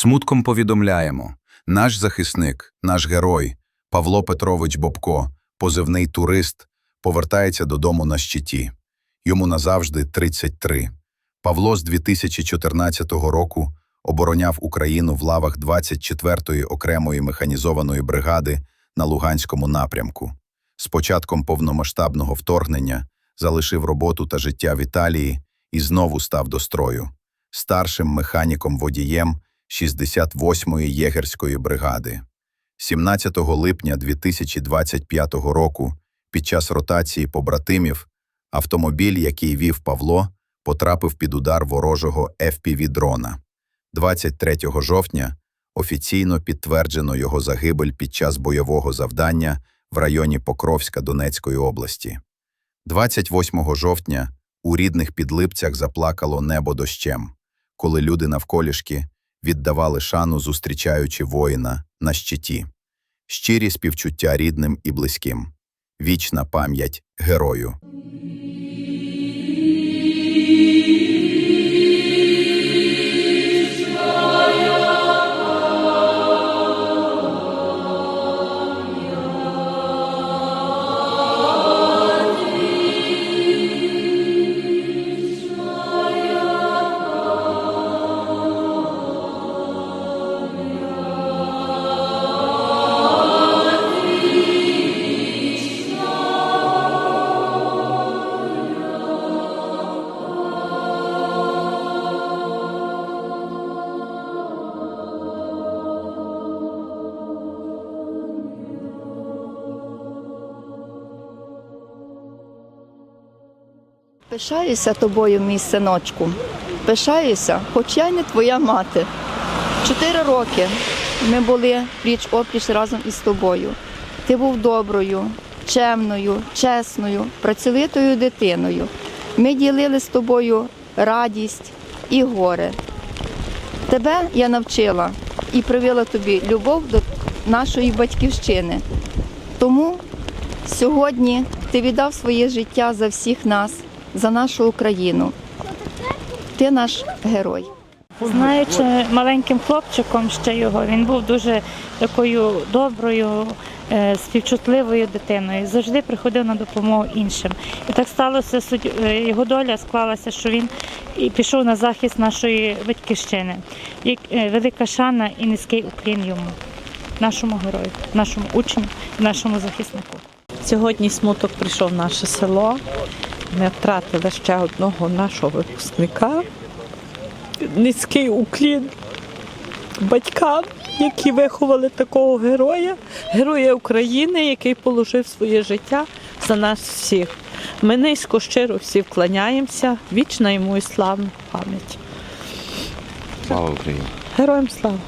Смутком повідомляємо. Наш захисник, наш герой Павло Петрович Бобко, позивний турист, повертається додому на щиті. Йому назавжди 33. Павло з 2014 року обороняв Україну в лавах 24-ї окремої механізованої бригади на Луганському напрямку. З початком повномасштабного вторгнення залишив роботу та життя в Італії і знову став до строю. Старшим механіком-водієм 68-ї єгерської бригади. 17 липня 2025 року під час ротації побратимів автомобіль, який вів Павло, потрапив під удар ворожого FPV-дрона. 23 жовтня офіційно підтверджено його загибель під час бойового завдання в районі Покровська Донецької області. 28 жовтня у рідних підлипцях заплакало небо дощем, коли люди навколішки віддавали шану, зустрічаючи воїна на щиті. Щирі співчуття рідним і близьким. Вічна пам'ять герою. Пишаюся тобою, мій синочку. Пишаюся, хоч я й не твоя мати. Чотири роки ми були пліч опліч разом із тобою. Ти був доброю, чемною, чесною, працьовитою дитиною. Ми ділили з тобою радість і горе. Тебе я навчила і привила тобі любов до нашої батьківщини. Тому сьогодні ти віддав своє життя за всіх нас, за нашу Україну. Ти наш герой. Знаючи маленьким хлопчиком ще його, він був дуже такою доброю, е, співчутливою дитиною. Завжди приходив на допомогу іншим. І так сталося, е, його доля склалася, що він і пішов на захист нашої батьківщини. Як е, велика шана і низький уклін йому, нашому герою, нашому учню, нашому захиснику. Сьогодні смуток прийшов в наше село. Ми втратили ще одного нашого випускника. Низький уклін батькам, які виховали такого героя, героя України, який положив своє життя за нас всіх. Ми низько щиро всі вклоняємося. Вічна йому і славна пам'ять. Слава Україні! Героям слава!